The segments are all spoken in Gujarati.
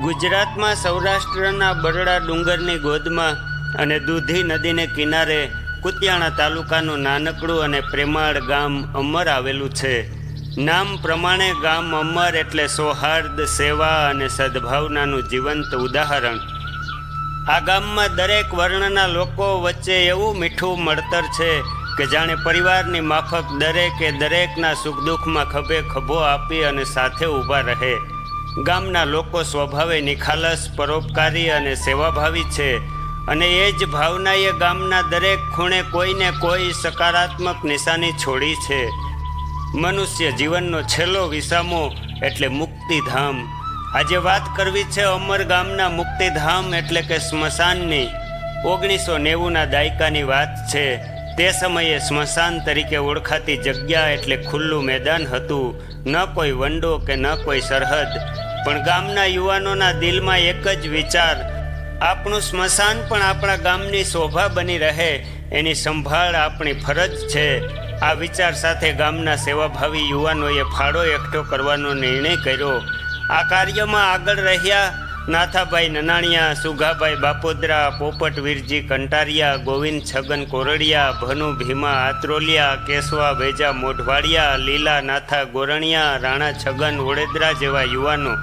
ગુજરાતમાં સૌરાષ્ટ્રના બરડા ડુંગરની ગોદમાં અને દૂધી નદીને કિનારે કુતિયાણા તાલુકાનું નાનકડું અને પ્રેમાળ ગામ અમર આવેલું છે. નામ પ્રમાણે ગામ અમર એટલે સૌહાર્દ, સેવા અને સદભાવનાનું જીવંત ઉદાહરણ. આ ગામમાં દરેક વર્ણના લોકો વચ્ચે એવું મીઠું મળતર છે કે જાણે પરિવારની માફક દરેકે દરેકના સુખ દુઃખમાં ખભે ખભો આપી અને સાથે ઊભા રહે. ગામના લોકો સ્વભાવે નિખાલસ, પરોપકારી અને સેવાભાવી છે અને એ જ ભાવનાએ ગામના દરેક ખૂણે કોઈને કોઈ સકારાત્મક નિશાની છોડી છે. મનુષ્ય જીવનનો છેલ્લો વિસામો એટલે મુક્તિધામ. આજે વાત કરવી છે અમર ગામના મુક્તિધામ એટલે કે સ્મશાનની. ઓગણીસો નેવુંના દાયકાની વાત છે. તે સમયે સ્મશાન તરીકે ઓળખાતી જગ્યા એટલે ખુલ્લું મેદાન હતું. ન કોઈ વંડો કે ન કોઈ સરહદ. પણ ગામના યુવાનોના દિલમાં એક જ વિચાર. આપણું સ્મશાન પણ આપણા ગામની શોભા બની રહે. એની સંભાળ આપણી ફરજ છે. આ વિચાર સાથે ગામના સેવાભાવી યુવાનોએ ફાળો એકઠો કરવાનો નિર્ણય કર્યો. આ કાર્યમાં આગળ રહ્યા નાથાભાઈ નનાણિયા, સુગાભાઈ બાપોદરા, પોપટ વીરજી કંટારિયા, ગોવિંદ છગન કોરડિયા, ભનુ ભીમા આત્રોલિયા, કેશવા બેજા મોઢવાડિયા, લીલા નાથા ગોરણિયા, રાણા છગન વડોદરા જેવા યુવાનો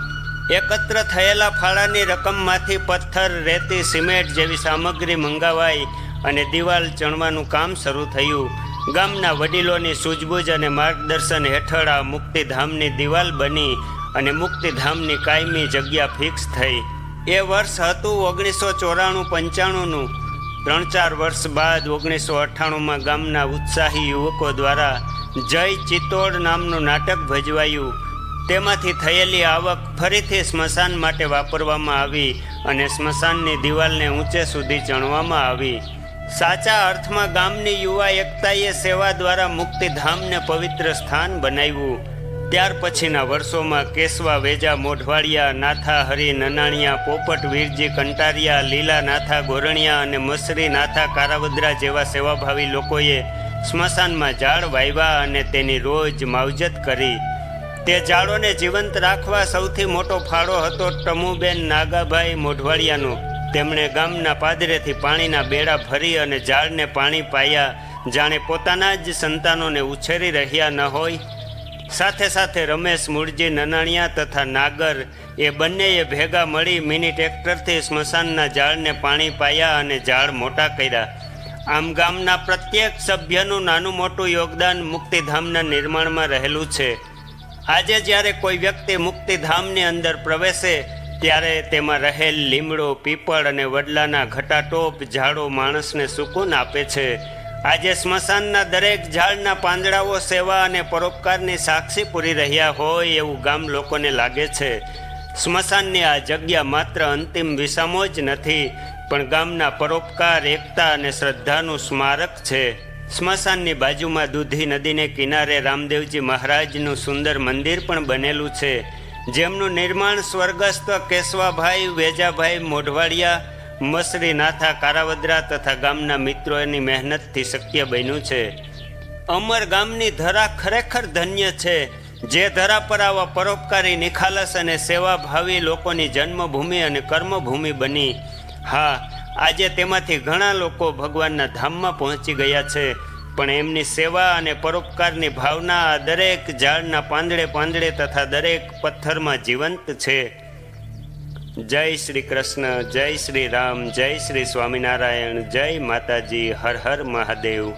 એકત્ર થયેલા ફાળાની રકમમાંથી પથ્થર, રેતી, સિમેન્ટ જેવી સામગ્રી મંગાવાઈ અને દિવાલ ચણવાનું કામ શરૂ થયું. ગામના વડીલોની સૂઝબૂઝ અને માર્ગદર્શન હેઠળ આ મુક્તિધામની દિવાલ બની. અને મુક્તિધામની કાયમી જગ્યા ફિક્સ થઈ. એ વર્ષ હતું ઓગણીસો ચોરાણું પંચાણુંનું. ત્રણ ચાર વર્ષ બાદ ઓગણીસો અઠ્ઠાણુંમાં ગામના ઉત્સાહી યુવકો દ્વારા જય ચિત્તોડ નામનું નાટક ભજવાયું. તેમાંથી થયેલી આવક ફરીથી સ્મશાન માટે વાપરવામાં આવી અને સ્મશાનની દિવાલને ઊંચે સુધી ચણવામાં આવી. સાચા અર્થમાં ગામની યુવા એકતાએ સેવા દ્વારા મુક્તિધામને પવિત્ર સ્થાન બનાવ્યું. ત્યાર પછીના વર્ષોમાં કેશવા, વેજા, મોઢવાડિયા, નાથા, હરિ, નનાણિયા, પોપટ, વીરજી, કંટારિયા, લીલા નાથા, ગોરણિયા અને મસરી નાથા, કારાવદ્રા જેવા સેવાભાવી લોકોએ સ્મશાનમાં ઝાડ વાવ્યા અને તેની રોજ માવજત કરી. તે ઝાડોને જીવંત રાખવા સૌથી મોટો ફાળો હતો ટમુબેન નાગાભાઈ મોઢવાડિયાનો. તેમણે ગામના પાદરેથી પાણીના બેડા ભરી અને ઝાડને પાણી પાયા. જાણે પોતાના જ સંતાનોને ઉછેરી રહ્યા ન હોય સાથે સાથે રમેશ મૂળજી, નનાણિયા તથા નાગર એ બંનેએ ભેગા મળી મિની ટ્રેક્ટરથી સ્મશાનના ઝાડને પાણી પાયા અને ઝાડ મોટા કર્યા. આમ ગામના પ્રત્યેક સભ્યનું નાનું મોટું યોગદાન મુક્તિધામના નિર્માણમાં રહેલું છે. આજે જ્યારે કોઈ વ્યક્તિ મુક્તિધામની અંદર પ્રવેશે, ત્યારે તેમાં રહેલ લીમડો, પીપળ અને વડલાના ઘટાટોપ, ઝાડો માણસને સુકૂન આપે છે. આજે સ્મશાનના દરેક ઝાડના પાંદડાઓ સેવા અને પરોપકારની સાક્ષી પૂરી રહ્યા હોય એવું ગામ લોકોને લાગે છે. સ્મશાનની આ જગ્યા માત્ર અંતિમ વિસામો જ નથી, પણ ગામના પરોપકાર, એકતા અને શ્રદ્ધાનું સ્મારક છે. સ્મશાનની બાજુમાં દૂધી નદીને કિનારે રામદેવજી મહારાજનું સુંદર મંદિર પણ બનેલું છે. જેમનું નિર્માણ સ્વર્ગસ્થ કેશવાભાઈ વેજાભાઈ મોઢવાડિયા મસરી નાથા કારાવદ્રા તથા ગામના મિત્રો એની મહેનતથી શક્ય બન્યું છે. અમર ગામની ધરા ખરેખર ધન્ય છે. જે ધરા પર આવા પરોપકારી નિખાલસ અને સેવાભાવી લોકોની જન્મભૂમિ અને કર્મભૂમિ બની. હા, આજે તેમાંથી ઘણા લોકો ભગવાનના ધામમાં પહોંચી ગયા છે, પણ એમની સેવા અને પરોપકારની ભાવના દરેક ઝાડના પાંદડે પાંદડે તથા દરેક પથ્થરમાં જીવંત છે. જય શ્રી કૃષ્ણ જય શ્રી રામ જય શ્રી સ્વામિનારાયણ જય માતાજી હર હર મહાદેવ.